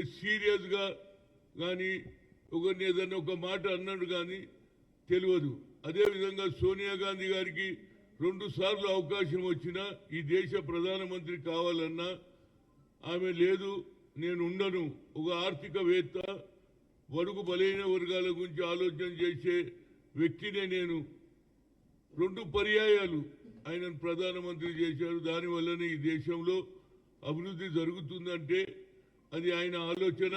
సీరియస్గా కానీ ఒకరిని ఏదైనా ఒక మాట అన్నాడు కానీ తెలియదు. అదేవిధంగా సోనియా గాంధీ గారికి రెండు సార్లు అవకాశం వచ్చినా ఈ దేశ ప్రధానమంత్రి కావాలన్నా ఆమె లేదు నేను ఉండను. ఒక ఆర్థికవేత్త వడుగు బలైన వర్గాల గురించి ఆలోచన చేసే వ్యక్తినే నేను. రెండు పర్యాయాలు ఆయనను ప్రధానమంత్రి చేశారు. దానివల్లనే ఈ దేశంలో అభివృద్ధి జరుగుతుందంటే అది ఆయన ఆలోచన.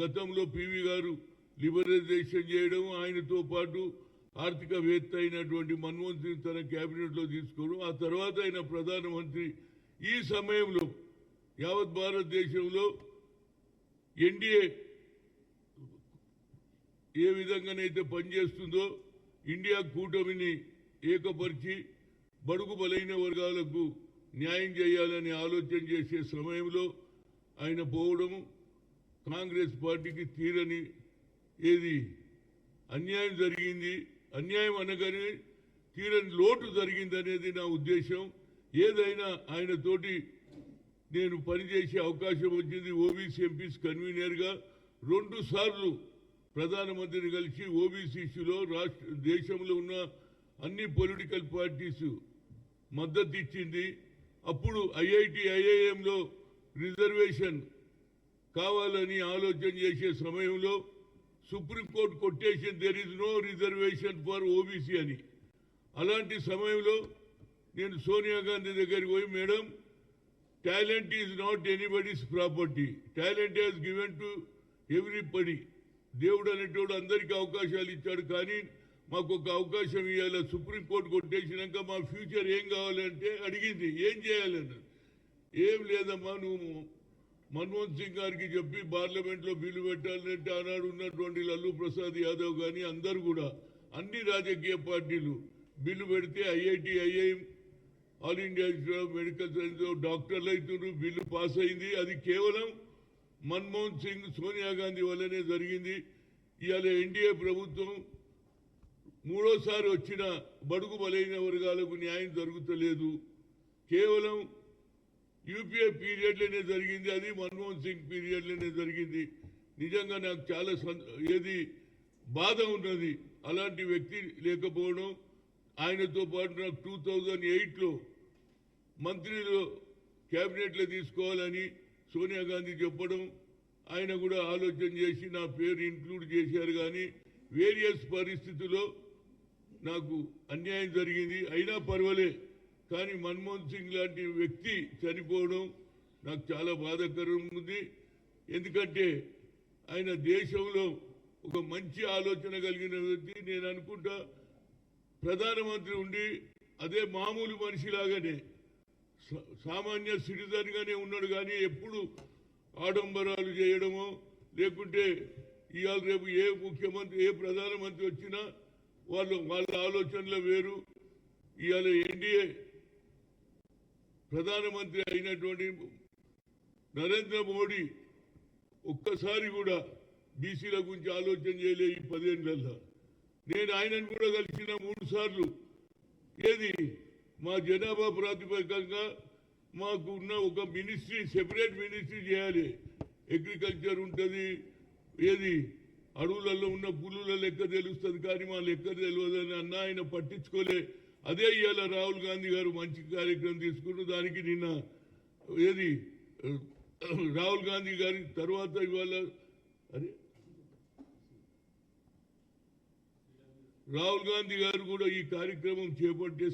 గతంలో పివి గారు లిబరలైజేషన్ చేయడం ఆయనతో పాటు ఆర్థికవేత్త అయినటువంటి మన్మోహన్ సింగ్ తన క్యాబినెట్లో తీసుకోవడం ఆ తర్వాత ఆయన ప్రధానమంత్రి. ఈ సమయంలో యావత్ భారతదేశంలో ఎన్డీఏ ఏ విధంగానైతే పనిచేస్తుందో ఇండియా కూటమిని ఏకపరిచి బడుగు బలైన వర్గాలకు న్యాయం చేయాలని ఆలోచన చేసే సమయంలో ఆయన పోవడం కాంగ్రెస్ పార్టీకి తీరని ఏది? అన్యాయం జరిగింది. అన్యాయం అనగానే తీరని లోటు జరిగిందనేది నా ఉద్దేశం. ఏదైనా ఆయనతోటి నేను పనిచేసే అవకాశం వచ్చింది ఓబీసీ ఎంపీస్ కన్వీనర్గా. రెండు సార్లు ప్రధానమంత్రిని కలిసి ఓబీసీ ఇష్యూలో రాష్ట్ర దేశంలో ఉన్న అన్ని పొలిటికల్ పార్టీస్ మద్దతు ఇచ్చింది. అప్పుడు ఐఐటి ఐఐఎంలో రిజర్వేషన్ కావాలని ఆలోచన చేసే సమయంలో supreme court quotation there is no reservation for OBC అని. అలాంటి సమయంలో నేను సోనియా గాంధీ దగ్గరికి పోయి madam talent is not anybody's property talent has given to everybody దేవుడు అనేటోడు అందరికీ అవకాశాలు ఇచ్చాడు. కానీ మాకు ఒక అవకాశం ఇవ్వాలి సుప్రీంకోర్టు కొట్టేసినాక మా ఫ్యూచర్ ఏం కావాలంటే అడిగింది. ఏం చేయాలన్నది ఏం లేదమ్మా నువ్వు మన్మోహన్ సింగ్ గారికి చెప్పి పార్లమెంట్లో బిల్లు పెట్టాలంటే ఆనాడు ఉన్నటువంటి లల్లు ప్రసాద్ యాదవ్ కానీ అందరు కూడా అన్ని రాజకీయ పార్టీలు బిల్లు పెడితే IIT IIM all India medical science డాక్టర్లు అవుతున్నారు బిల్లు పాస్ అయింది. అది కేవలం మన్మోహన్ సింగ్ సోనియా గాంధీ వల్లనే జరిగింది. ఇవాళ ఎన్డీఏ ప్రభుత్వం మూడోసారి వచ్చిన బడుగు బలైన వర్గాలకు న్యాయం జరుగుతలేదు. కేవలం యూపీఏ పీరియడ్లోనే జరిగింది అది మన్మోహన్ సింగ్ పీరియడ్లోనే జరిగింది. నిజంగా నాకు చాలా ఏది బాధ ఉన్నది అలాంటి వ్యక్తి లేకపోవడం. ఆయనతో పాటు నాకు టూ థౌజండ్ ఎయిట్లో మంత్రిలో క్యాబినెట్లో తీసుకోవాలని సోనియా గాంధీ చెప్పడం ఆయన కూడా ఆలోచన చేసి నా పేరు ఇంక్లూడ్ చేశారు కానీ వేరియస్ పరిస్థితుల్లో నాకు అన్యాయం జరిగింది. అయినా పర్వాలే కానీ మన్మోహన్ సింగ్ లాంటి వ్యక్తి చనిపోవడం నాకు చాలా బాధాకరం ఉంది. ఎందుకంటే ఆయన దేశంలో ఒక మంచి ఆలోచన కలిగిన వ్యక్తి. నేను అనుకుంటా ప్రధానమంత్రి ఉండి అదే మామూలు మనిషిలాగానే సామాన్య సిటిజన్గానే ఉన్నాడు. కానీ ఎప్పుడు ఆడంబరాలు చేయడమో లేకుంటే ఇవాళ రేపు ఏ ముఖ్యమంత్రి ఏ ప్రధానమంత్రి వచ్చినా వాళ్ళు వాళ్ళ ఆలోచనలు వేరు. ఇవాళ ఎన్డీఏ ప్రధానమంత్రి అయినటువంటి నరేంద్ర మోడీ ఒక్కసారి కూడా బీసీల గురించి ఆలోచన చేయలే ఈ పదేళ్ళల్లో నేను ఆయనను కూడా కలిసిన మూడు సార్లు. ఏది? మా జనాభా ప్రాతిపదికంగా మాకు ఉన్న ఒక మినిస్ట్రీ సెపరేట్ మినిస్ట్రీ చేయాలి. అగ్రికల్చర్ ఉంటుంది. ఏది? అడవులలో ఉన్న పులుల లెక్క తెలుస్తుంది కానీ మా లెక్క తెలియదని అన్న ఆయన పట్టించుకోలే. అదే ఇవాళ రాహుల్ గాంధీ గారు మంచి కార్యక్రమం తీసుకున్న దానికి నిన్న ఏది రాహుల్ గాంధీ గారి తర్వాత ఇవాళ అరే రాహుల్ గాంధీ గారు కూడా ఈ కార్యక్రమం చేపట్టే